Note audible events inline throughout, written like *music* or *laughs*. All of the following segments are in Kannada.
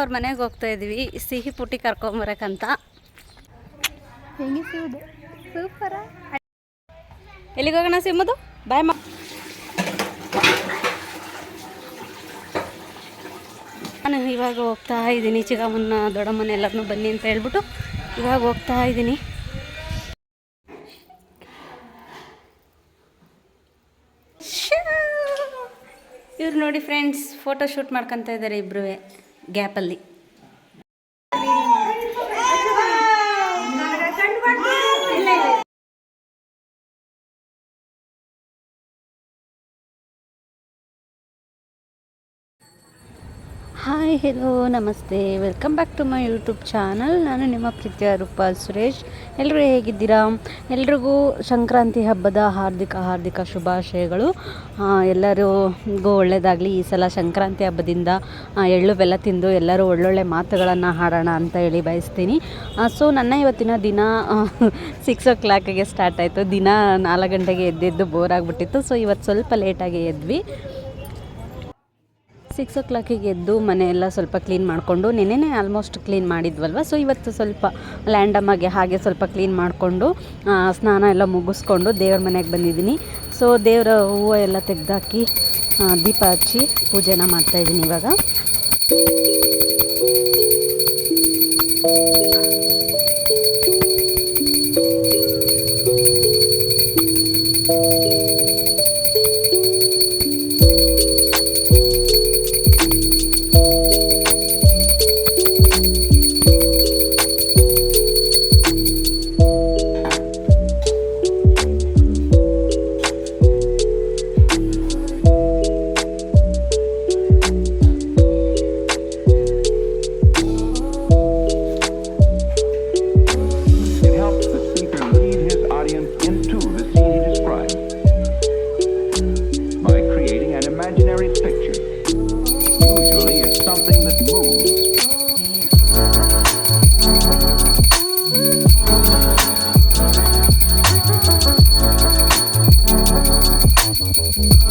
ಅವ್ರ ಮನೆಗೆ ಹೋಗ್ತಾ ಇದೀವಿ. ಸಿಹಿ ಪುಟ್ಟಿ ಕರ್ಕೊಂಬರಕ್ಕಂತ ಹೆಂಗಿಸುವುದು ಸೂಪರ ಎಲ್ಲಿಗೆ ಹೋಗೋಣ ಸಿಮ್ಮದು ಬಾಯ್ ಮ ನಾನು ಇವಾಗ ಹೋಗ್ತಾ ಇದ್ದೀನಿ. ಚಿಕ್ಕಮ್ಮನ ದೊಡ್ಡಮ್ಮನ ಎಲ್ಲರನ್ನೂ ಬನ್ನಿ ಅಂತ ಹೇಳ್ಬಿಟ್ಟು ಇವಾಗ ಹೋಗ್ತಾ ಇದ್ದೀನಿ. ಇವ್ರು ನೋಡಿ ಫ್ರೆಂಡ್ಸ್ ಫೋಟೋ ಶೂಟ್ ಮಾಡ್ಕೊತಾ ಇದ್ದಾರೆ ಇಬ್ಬರು ಗ್ಯಾಪಲ್ಲಿ ಹಾಯ್ ಹೆಲೋ ನಮಸ್ತೆ. Welcome back to my YouTube channel ನಾನು ನಿಮ್ಮ ಪ್ರೀತಿಯ ರೂಪ ಸುರೇಶ್. ಎಲ್ಲರೂ ಹೇಗಿದ್ದೀರಾ? ಎಲ್ರಿಗೂ ಸಂಕ್ರಾಂತಿ ಹಬ್ಬದ ಹಾರ್ದಿಕ ಹಾರ್ದಿಕ ಶುಭಾಶಯಗಳು. ಎಲ್ಲರಿಗೂ ಒಳ್ಳೆಯದಾಗಲಿ ಈ ಸಲ ಸಂಕ್ರಾಂತಿ ಹಬ್ಬದಿಂದ ಎಳ್ಳು ಬೆಲ್ಲ ತಿಂದು ಎಲ್ಲರೂ ಒಳ್ಳೊಳ್ಳೆ ಮಾತುಗಳನ್ನು ಹಾಡೋಣ ಅಂತ ಹೇಳಿ ಬಯಸ್ತೀನಿ. ಸೊ ನನ್ನ ಇವತ್ತಿನ ದಿನ ಸಿಕ್ಸ್ ಓ ಕ್ಲಾಕಿಗೆ ಸ್ಟಾರ್ಟ್ ಆಯಿತು. ದಿನ ನಾಲ್ಕು ಗಂಟೆಗೆ ಎದ್ದೆದ್ದು ಬೋರ್ ಆಗಿಬಿಟ್ಟಿತ್ತು. ಸೊ ಇವತ್ತು ಸ್ವಲ್ಪ ಲೇಟಾಗಿ ಎದ್ವಿ. ಸಿಕ್ಸ್ ಓ ಕ್ಲಾಕಿಗೆ ಎದ್ದು ಮನೆಯೆಲ್ಲ ಸ್ವಲ್ಪ ಕ್ಲೀನ್ ಮಾಡಿಕೊಂಡು ನೆನೆನೇ ಆಲ್ಮೋಸ್ಟ್ ಕ್ಲೀನ್ ಮಾಡಿದ್ವಲ್ವ? ಸೊ ಇವತ್ತು ಸ್ವಲ್ಪ ಲ್ಯಾಂಡಮ್ ಆಗಿ ಹಾಗೆ ಸ್ವಲ್ಪ ಕ್ಲೀನ್ ಮಾಡಿಕೊಂಡು ಸ್ನಾನ ಎಲ್ಲ ಮುಗಿಸ್ಕೊಂಡು ದೇವ್ರ ಮನೆಗೆ ಬಂದಿದ್ದೀನಿ. ಸೊ ದೇವರ ಹೂವು ಎಲ್ಲ ತೆಗೆದಾಕಿ ದೀಪ ಹಚ್ಚಿ ಪೂಜೆನ ಮಾಡ್ತಾಯಿದ್ದೀನಿ ಇವಾಗ.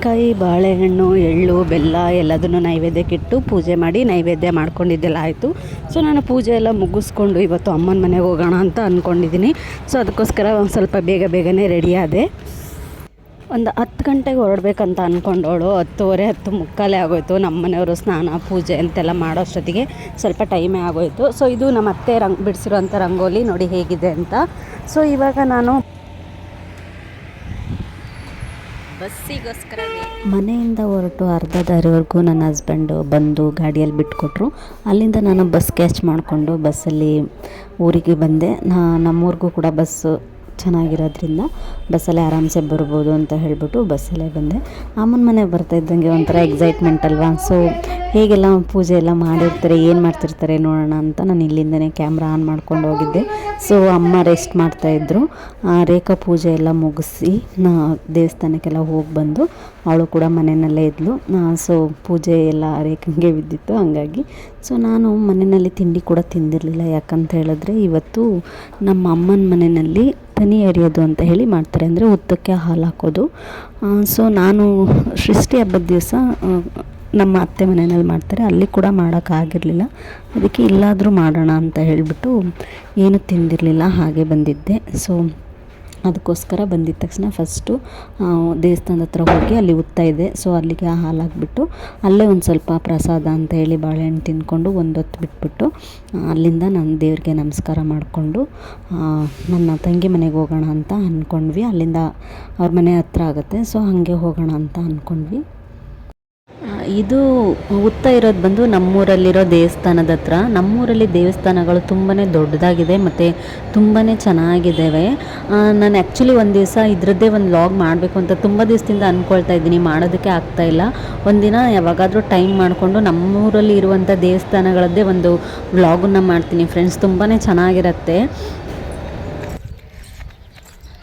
ತೆಂಗಿನಕಾಯಿ, ಬಾಳೆಹಣ್ಣು, ಎಳ್ಳು, ಬೆಲ್ಲ ಎಲ್ಲದನ್ನು ನೈವೇದ್ಯಕ್ಕಿಟ್ಟು ಪೂಜೆ ಮಾಡಿ ನೈವೇದ್ಯ ಮಾಡ್ಕೊಂಡಿದ್ದೆಲ್ಲ ಆಯಿತು. ಸೊ, ನಾನು ಪೂಜೆ ಎಲ್ಲ ಮುಗಿಸ್ಕೊಂಡು ಇವತ್ತು ಅಮ್ಮನ ಮನೆಗೆ ಹೋಗೋಣ ಅಂತ ಅಂದ್ಕೊಂಡಿದ್ದೀನಿ ಸೊ, ಅದಕ್ಕೋಸ್ಕರ ಒಂದು ಸ್ವಲ್ಪ ಬೇಗ ಬೇಗನೆ ರೆಡಿ ಆದೆ. ಒಂದು ಹತ್ತು ಗಂಟೆಗೆ ಹೊರಡ್ಬೇಕಂತ ಅಂದ್ಕೊಂಡವಳು ಹತ್ತುವರೆ, ಹತ್ತು ಮುಕ್ಕಾಲೆ ಆಗೋಯ್ತು. ನಮ್ಮ ಮನೆಯವರು ಸ್ನಾನ, ಪೂಜೆ ಅಂತೆಲ್ಲ ಮಾಡೋಷ್ಟೊತ್ತಿಗೆ ಸ್ವಲ್ಪ ಟೈಮೇ ಆಗೋಯಿತು. ಸೊ, ಇದು ನಮ್ಮ ಅತ್ತೆ ರಂಗ್, ಬಿಡಿಸಿರುವಂಥ ರಂಗೋಲಿ ನೋಡಿ ಹೇಗಿದೆ ಅಂತ. ಸೊ, ಇವಾಗ ನಾನು ಬಸ್ಸಿಗೋಸ್ಕರ ಮನೆಯಿಂದ ಹೊರಟು ಅರ್ಧ ದಾರಿವರೆಗೂ ನನ್ನ ಹಸ್ಬೆಂಡು ಬಂದು ಗಾಡಿಯಲ್ಲಿ ಬಿಟ್ಕೊಟ್ರು. ಅಲ್ಲಿಂದ ನಾನು ಬಸ್ ಕ್ಯಾಚ್ ಮಾಡಿಕೊಂಡು ಬಸ್ಸಲ್ಲಿ ಊರಿಗೆ ಬಂದೆ. ನಮ್ಮೂರಿಗೂ ಕೂಡ ಬಸ್ಸು ಚೆನ್ನಾಗಿರೋದ್ರಿಂದ ಬಸ್ಸಲ್ಲೇ ಆರಾಮ್ಸೆ ಬರ್ಬೋದು ಅಂತ ಹೇಳಿಬಿಟ್ಟು ಬಸ್ಸಲ್ಲೇ ಬಂದೆ. ಅಮ್ಮನ ಮನೆಗೆ ಬರ್ತಾ ಇದ್ದಂಗೆ ಒಂಥರ ಎಕ್ಸೈಟ್ಮೆಂಟ್ ಅಲ್ವಾ? ಸೊ ಹೇಗೆಲ್ಲ ಪೂಜೆ ಎಲ್ಲ ಮಾಡಿರ್ತಾರೆ, ಏನು ಮಾಡ್ತಿರ್ತಾರೆ ನೋಡೋಣ ಅಂತ ನಾನು ಇಲ್ಲಿಂದನೇ ಕ್ಯಾಮ್ರಾ ಆನ್ ಮಾಡ್ಕೊಂಡು ಹೋಗಿದ್ದೆ. ಸೊ ಅಮ್ಮ ರೆಸ್ಟ್ ಮಾಡ್ತಾಯಿದ್ರು ರೇಖಾ ಪೂಜೆ ಎಲ್ಲ ಮುಗಿಸಿ ನಾ ದೇವಸ್ಥಾನಕ್ಕೆಲ್ಲ ಹೋಗಿ ಬಂದು ಅವಳು ಕೂಡ ಮನೆಯಲ್ಲೇ ಇದ್ಲು. ಸೊ ಪೂಜೆ ಎಲ್ಲ ರೇಖಂಗೆ ಬಿದ್ದಿತ್ತು. ಹಂಗಾಗಿ ಸೊ ನಾನು ಮನೆಯಲ್ಲಿ ತಿಂಡಿ ಕೂಡ ತಿಂದಿರಲಿಲ್ಲ. ಯಾಕಂತ ಹೇಳಿದ್ರೆ ಇವತ್ತು ನಮ್ಮ ಅಮ್ಮನ ಮನೆಯಲ್ಲಿ ತನಿ ಎರೆಯೋದು ಅಂತ ಹೇಳಿ ಮಾಡ್ತಾರೆ. ಅಂದರೆ ಉತ್ತಕ್ಕೆ ಹಾಲು ಹಾಕೋದು. ಸೊ ನಾನು ಸೃಷ್ಟಿ ಹಬ್ಬದ ದಿವಸ ನಮ್ಮ ಅತ್ತೆ ಮನೆಯಲ್ಲಿ ಮಾಡ್ತಾರೆ. ಅಲ್ಲಿ ಕೂಡ ಮಾಡೋಕ್ಕಾಗಿರಲಿಲ್ಲ ಅದಕ್ಕೆ ಇಲ್ಲಾದರೂ ಮಾಡೋಣ ಅಂತ ಹೇಳಿಬಿಟ್ಟು ಏನು ತಿಂದಿರಲಿಲ್ಲ. ಹಾಗೆ ಬಂದಿದ್ದೆ. ಸೊ ಅದಕ್ಕೋಸ್ಕರ ಬಂದಿದ ತಕ್ಷಣ ಫಸ್ಟು ದೇವಸ್ಥಾನದ ಹತ್ರ ಹೋಗಿ ಅಲ್ಲಿ ಉತ್ತಾ ಇದೆ. ಸೊ ಅಲ್ಲಿಗೆ ಹಾಲು ಹಾಕ್ಬಿಟ್ಟು ಅಲ್ಲೇ ಒಂದು ಸ್ವಲ್ಪ ಪ್ರಸಾದ ಅಂತ ಹೇಳಿ ಬಾಳೆಹಣ್ಣು ತಿಂದ್ಕೊಂಡು ಒಂದೊತ್ತು ಬಿಟ್ಬಿಟ್ಟು ಅಲ್ಲಿಂದ ನಾನು ದೇವ್ರಿಗೆ ನಮಸ್ಕಾರ ಮಾಡಿಕೊಂಡು ನನ್ನ ತಂಗಿ ಮನೆಗೆ ಹೋಗೋಣ ಅಂತ ಅಂದ್ಕೊಂಡ್ವಿ ಅಲ್ಲಿಂದ ಅವ್ರ ಮನೆ ಹತ್ರ ಆಗುತ್ತೆ. ಸೊ ಹಾಗೆ ಹೋಗೋಣ ಅಂತ ಅಂದ್ಕೊಂಡ್ವಿ ಇದು ಉತ್ತ ಇರೋದು ಬಂದು ನಮ್ಮೂರಲ್ಲಿರೋ ದೇವಸ್ಥಾನದ ಹತ್ರ. ನಮ್ಮೂರಲ್ಲಿ ದೇವಸ್ಥಾನಗಳು ತುಂಬಾ ದೊಡ್ಡದಾಗಿದೆ ಮತ್ತು ತುಂಬಾ ಚೆನ್ನಾಗಿದ್ದಾವೆ. ನಾನು ಆ್ಯಕ್ಚುಲಿ ಒಂದು ದಿವಸ ಇದರದ್ದೇ ಒಂದು ಲಾಗ್ ಮಾಡಬೇಕು ಅಂತ ತುಂಬ ದಿವಸದಿಂದ ಅಂದ್ಕೊಳ್ತಾ ಇದ್ದೀನಿ. ಮಾಡೋದಕ್ಕೆ ಆಗ್ತಾ ಇಲ್ಲ. ಒಂದಿನ ಯಾವಾಗಾದರೂ ಟೈಮ್ ಮಾಡಿಕೊಂಡು ನಮ್ಮೂರಲ್ಲಿ ಇರುವಂಥ ದೇವಸ್ಥಾನಗಳದ್ದೇ ಒಂದು ವ್ಲಾಗನ್ನ ಮಾಡ್ತೀನಿ ಫ್ರೆಂಡ್ಸ್ ತುಂಬಾ ಚೆನ್ನಾಗಿರುತ್ತೆ.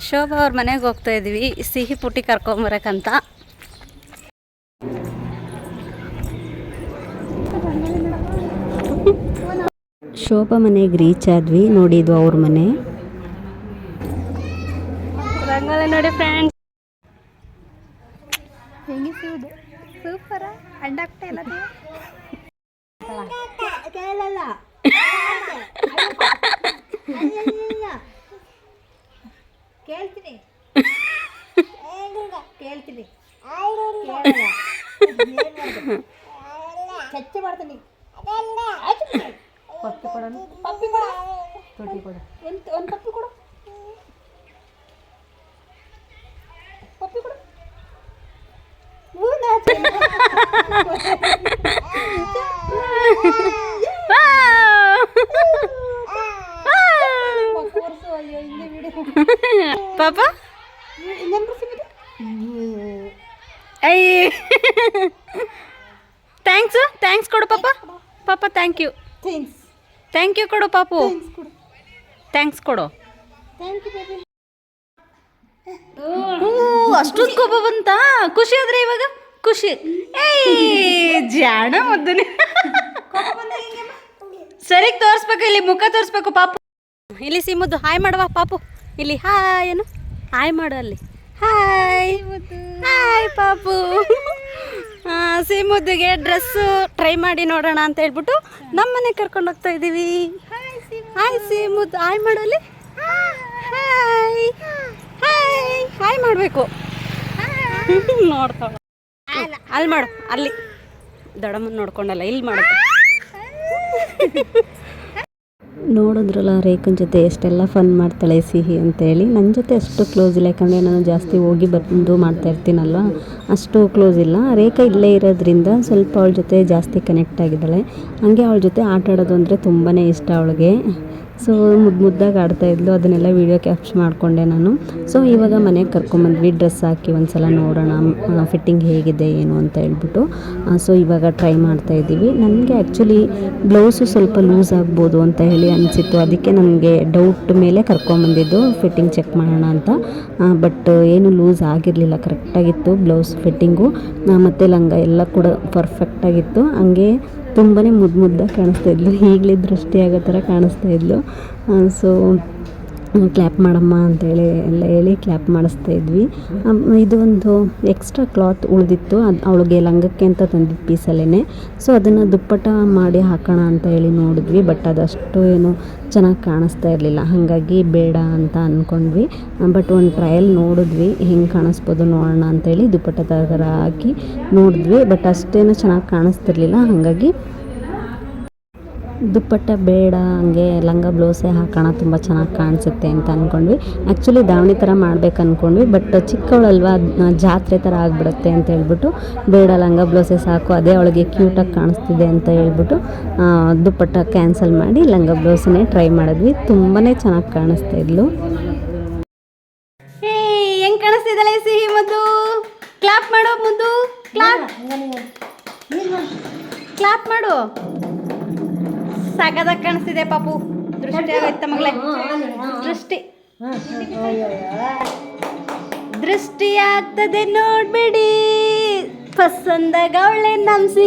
ಶೋಭಾ ಅವ್ರ ಮನೆಗೆ ಹೋಗ್ತಾ ಇದ್ವಿ. ಸಿಹಿ ಪುಟ್ಟಿ ಕರ್ಕೊಂಬರಕ್ಕಂತ ಶೋಭಾ ಮನೆಗೆ ರೀಚ್ ಆದ್ವಿ ನೋಡಿದ್ವು ಇದು ಅವ್ರ ಮನೆ ರಂಗೋಲಿ ನೋಡಿ ಫ್ರೆಂಡ್ಸ್ ಹೆಂಗಿಸುವುದು ಸೂಪರ ಅಡ್ಡಾಗ್ತಾ ಇಲ್ಲ ಕೇಳ್ತೀನಿ ಕೇಳ್ತೀನಿ ಚಚ್ಚ ಮಾಡ್ತೀನಿ ಪಪ್ಪಿ ಕೊಡೋಣ ಪಪ್ಪಿ ಕೊಡ ತೊಟ್ಟಿ ಕೊಡು ಎಂತ ಒಂದು ಪಪ್ಪಿ ಕೊಡು ಪಪ್ಪಿ ಕೊಡು ಅಯ್ಯೋ ಹಿಂಗೆ ಬಿಡು ಪಾಪ ಇನ್ನೊಂದು ಸಿಗುತ್ತೆ ಐ ಥ್ಯಾಂಕ್ಸು ಥ್ಯಾಂಕ್ಸ್ ಕೊಡು ಪಾಪ. ಪಾಪ ಥ್ಯಾಂಕ್ ಯು ಥ್ಯಾಂಕ್ ಯು ಕೊಡು ಪಾಪು. ಥ್ಯಾಂಕ್ಸ್ ಕೊಡು. ಅಷ್ಟೊಂದು ಕೋಪ ಬಂತ? ಖುಷಿ ಆದ್ರೆ ಇವಾಗ? ಖುಷಿ. ಏಯ್ ಜಾಣ ಮದ್ದನೆ. ಸರಿ ತೋರಿಸ್ಬೇಕು ಇಲ್ಲಿ ಮುಖ ತೋರಿಸ್ಬೇಕು ಪಾಪು. ಇಲ್ಲಿ ಸಿಮ್ಮದ್ದು ಹಾಯ್ ಮಾಡುವ ಪಾಪು. ಇಲ್ಲಿ ಹಾಯ್ ಏನು? ಹಾಯ್ ಮಾಡು ಅಲ್ಲಿ. ಹಾಯ್ ಹಾಯ್ ಪಾಪು ಸೀಮುದ್ದಿಗೆ ಡ್ರೆಸ್ಸು ಟ್ರೈ ಮಾಡಿ ನೋಡೋಣ ಅಂತ ಹೇಳ್ಬಿಟ್ಟು ನಮ್ಮ ಮನೆಗೆ ಕರ್ಕೊಂಡು ಹೋಗ್ತಾ ಇದ್ದೀವಿ ಹಾಯ್ ಸೀಮುದ್ ಹಾಯ್ ಮಾಡು ಅಲ್ಲಿ ಹಾಯ್ ಹಾಯ್ ಹಾಯ್ ಮಾಡಬೇಕು. ನೋಡ್ತಾವ ಅಲ್ಲಿ. ಮಾಡು. ಅಲ್ಲಿ. ದೊಡಮ್ಮನ ನೋಡ್ಕೊಂಡಲ್ಲ ಇಲ್ಲಿ ಮಾಡು. *laughs* *laughs* ನೋಡಿದ್ರಲ್ಲ ರೇಖನ್ ಜೊತೆ ಎಷ್ಟೆಲ್ಲ ಫನ್ ಮಾಡ್ತಾಳೆ ಸಿಹಿ ಅಂತೇಳಿ. ನನ್ನ ಜೊತೆ ಅಷ್ಟು ಕ್ಲೋಸ್ ಇಲ್ಲ, ಯಾಕಂದರೆ ನಾನು ಜಾಸ್ತಿ ಹೋಗಿ ಬಂದು ಮಾಡ್ತಾ ಇರ್ತೀನಲ್ವ? ಅಷ್ಟು ಕ್ಲೋಸ್ ಇಲ್ಲ. ರೇಖಾ ಇಲ್ಲೇ ಇರೋದ್ರಿಂದ ಸ್ವಲ್ಪ ಅವಳ ಜೊತೆ ಜಾಸ್ತಿ ಕನೆಕ್ಟ್ ಆಗಿದ್ದಾಳೆ. ಹಂಗೆ ಅವಳ ಜೊತೆ ಆಟ ಆಡೋದು ಅಂದರೆ ತುಂಬಾ ಇಷ್ಟ ಅವಳಿಗೆ. ಸೊ ಮುದ್ದು ಮುದ್ದಾಗಿ ಆಡ್ತಾ ಇದ್ಲು, ಅದನ್ನೆಲ್ಲ ವೀಡಿಯೋ ಕ್ಯಾಪ್ಚರ್ ಮಾಡಿಕೊಂಡೆ ನಾನು. ಸೊ ಇವಾಗ ಮನೆಗೆ ಕರ್ಕೊಂಬಂದ್ವಿ ಡ್ರೆಸ್ ಹಾಕಿ ಒಂದು ಸಲ ನೋಡೋಣ ಫಿಟ್ಟಿಂಗ್ ಹೇಗಿದೆ, ಏನು ಅಂತ ಹೇಳ್ಬಿಟ್ಟು. ಸೊ ಇವಾಗ ಟ್ರೈ ಮಾಡ್ತಾ ಇದ್ದೀವಿ. ನನಗೆ ಆ್ಯಕ್ಚುಲಿ ಬ್ಲೌಸು ಸ್ವಲ್ಪ ಲೂಸ್ ಆಗ್ಬೋದು ಅಂತ ಹೇಳಿ ಅನಿಸಿತ್ತು. ಅದಕ್ಕೆ ನನಗೆ ಡೌಟ್ ಮೇಲೆ ಕರ್ಕೊಂಬಂದಿದ್ದು ಫಿಟ್ಟಿಂಗ್ ಚೆಕ್ ಮಾಡೋಣ ಅಂತ. ಬಟ್ ಏನು ಲೂಸ್ ಆಗಿರಲಿಲ್ಲ ಕರೆಕ್ಟಾಗಿತ್ತು ಬ್ಲೌಸ್ ಫಿಟ್ಟಿಂಗು ಮತ್ತು ಲಂಗ ಎಲ್ಲ ಕೂಡ ಪರ್ಫೆಕ್ಟಾಗಿತ್ತು ಹಂಗೆ ತುಂಬಾ ಮುದ್ದು ಮುದ್ದಾಗಿ ಕಾಣಿಸ್ತಾ ಇದ್ಲು. ಈಗಲೇ ದೃಷ್ಟಿ ಆಗೋ ಥರ ಕಾಣಿಸ್ತಾ ಇದ್ಲು. ಸೊ ಕ್ಲ್ಯಾಪ್ ಮಾಡಮ್ಮ ಅಂತೇಳಿ ಎಲ್ಲ ಹೇಳಿ ಕ್ಲ್ಯಾಪ್ ಮಾಡಿಸ್ತಾ ಇದ್ವಿ. ಇದೊಂದು ಎಕ್ಸ್ಟ್ರಾ ಕ್ಲಾತ್ ಉಳಿದಿತ್ತು. ಅದು ಅವಳಿಗೆ ಲಂಗಕ್ಕೆ ಅಂತ ತಂದಿದ್ದ ಪೀಸಲ್ಲೇ ಸೊ ಅದನ್ನು ದುಪ್ಪಟ್ಟ ಮಾಡಿ ಹಾಕೋಣ ಅಂತ ಹೇಳಿ ನೋಡಿದ್ವಿ ಬಟ್ ಅದಷ್ಟು ಏನು ಚೆನ್ನಾಗಿ ಕಾಣಿಸ್ತಾ ಇರಲಿಲ್ಲ. ಹಾಗಾಗಿ ಬೇಡ ಅಂತ ಅಂದ್ಕೊಂಡ್ವಿ ಬಟ್ ಒಂದು ಟ್ರಯಲ್ ನೋಡಿದ್ವಿ, ಹೆಂಗೆ ಕಾಣಿಸ್ಬೋದು ನೋಡೋಣ ಅಂತೇಳಿ ದುಪ್ಪಟ್ಟ ಥರ ಹಾಕಿ ನೋಡಿದ್ವಿ. ಬಟ್ ಅಷ್ಟೇನು ಚೆನ್ನಾಗಿ ಕಾಣಿಸ್ತಿರ್ಲಿಲ್ಲ. ಹಾಗಾಗಿ ದುಪ್ಪಟ್ಟ ಬೇಡ ಹಂಗೆ ಲಂಗ ಬ್ಲೌಸೇ ಹಾಕೋಣ ತುಂಬ ಚೆನ್ನಾಗಿ ಕಾಣಿಸುತ್ತೆ ಅಂತ ಅಂದ್ಕೊಂಡ್ವಿ ಆ್ಯಕ್ಚುಲಿ ದಾವಣಿ ಥರ ಮಾಡ್ಬೇಕು ಅಂದ್ಕೊಂಡ್ವಿ ಬಟ್ ಚಿಕ್ಕವಳಲ್ವ ಜಾತ್ರೆ ಥರ ಆಗಿಬಿಡುತ್ತೆ ಅಂತ ಹೇಳ್ಬಿಟ್ಟು ಬೇಡ ಲಂಗ ಬ್ಲೌಸೇ ಸಾಕು ಅದೇ ಅವಳಿಗೆ ಕ್ಯೂಟಾಗಿ ಕಾಣಿಸ್ತಿದೆ ಅಂತ ಹೇಳ್ಬಿಟ್ಟು ದುಪ್ಪಟ್ಟ ಕ್ಯಾನ್ಸಲ್ ಮಾಡಿ ಲಂಗ ಬ್ಲೌಸನ್ನೇ ಟ್ರೈ ಮಾಡಿದ್ವಿ. ತುಂಬಾ ಚೆನ್ನಾಗಿ ಕಾಣಿಸ್ತಾ ಇದ್ಲು. ಹೆಂಗೆ ಕಾಣಿಸ್ತಿದ್ದಾಳೆ ಸಿಹಿ ಮುದ್ದು? ಕ್ಲಾಪ್ ಮಾಡೋ ಮುದ್ದು? ಕ್ಲಾಪ್ ಕ್ಲಾಪ್ ಮಾಡು. ಸಾಕಾದಾಗ ಕಾಣಿಸ್ತಿದೆ ಪಾಪು. ದೃಷ್ಟಿ ಆಗೋಯ್ತ ಮಗಳೇ? ದೃಷ್ಟಿ. ದೃಷ್ಟಿ ಆಗ್ತದೆ ನೋಡ್ಬೇಡಿ. ಪಸಂದಾಗ ಅವಳೆ ನಮ್ಸಿ.